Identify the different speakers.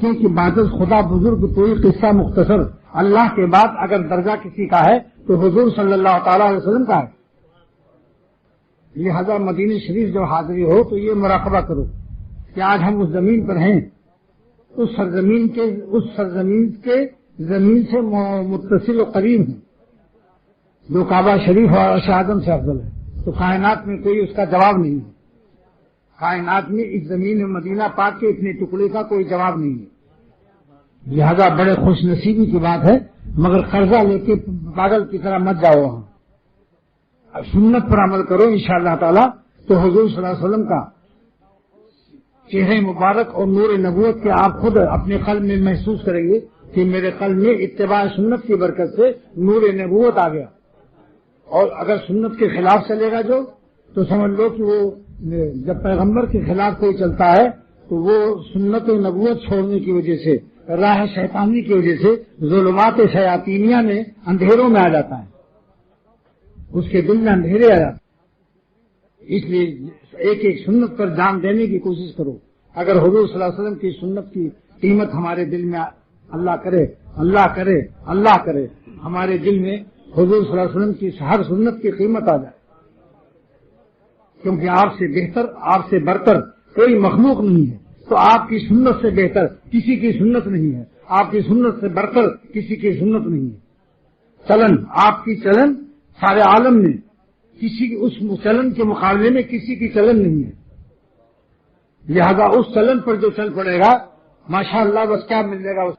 Speaker 1: کیونکہ بعد خدا بزرگ کوئی قصہ مختصر اللہ کے بعد اگر درجہ کسی کا ہے تو حضور صلی اللہ تعالی علیہ وسلم کا ہے۔ لہذا مدینہ شریف جب حاضری ہو تو یہ مراقبہ کرو کہ آج ہم اس زمین پر ہیں۔ اس سرزمین کے، اس سرزمین کے زمین سے متصل و قریب ہیں۔ جو کعبہ شریف اور شہادم سے افضل ہے۔ تو کائنات میں کوئی اس کا جواب نہیں ہے۔ کائنات میں اس زمین مدینہ پاک کے اتنے ٹکڑے کا کوئی جواب نہیں ہے۔ لہذا بڑے خوش نصیبی کی بات ہے، مگر قرضہ لے کے پاگل کی طرح مت جاؤ وہاں۔ سنت پر عمل کرو ان شاء اللہ تعالیٰ، تو حضور صلی اللہ علیہ وسلم کا چہرے مبارک اور نور نبوت کے آپ خود اپنے قلب میں محسوس کریں گے کہ میرے قلب میں اتباع سنت کی برکت سے نور نبوت آ گیا۔ اور اگر سنت کے خلاف چلے گا جو تو سمجھ لو کہ وہ جب پیغمبر کے خلاف کوئی چلتا ہے، تو وہ سنت نبوت چھوڑنے کی وجہ سے، راہ شیطانی کی وجہ سے، ظلمات شیاطینیا میں اندھیروں میں آ جاتا ہے۔ اس کے دل میں اندھیرے آ جاتے اس لیے ایک ایک سنت پر جان دینے کی کوشش کرو۔ اگر حضور صلی اللہ علیہ وسلم کی سنت کی قیمت ہمارے دل میں اللہ کرے اللہ کرے اللہ کرے، ہمارے دل میں حضور صلی اللہ علیہ وسلم کی ہر سنت کی قیمت آ جائے۔ کیونکہ آپ سے بہتر، آپ سے برتر کوئی مخلوق نہیں ہے۔ تو آپ کی سنت سے بہتر کسی کی سنت نہیں ہے۔ آپ کی سنت سے برتر کسی کی سنت نہیں ہے۔ چلن، آپ کی چلن سارے عالم میں کسی کی، اس چلن کے مقابلے میں کسی کی چلن نہیں ہے۔ لہذا اس چلن پر جو چل پڑے گا ماشاء اللہ بس کیا مل جائے گا۔ اس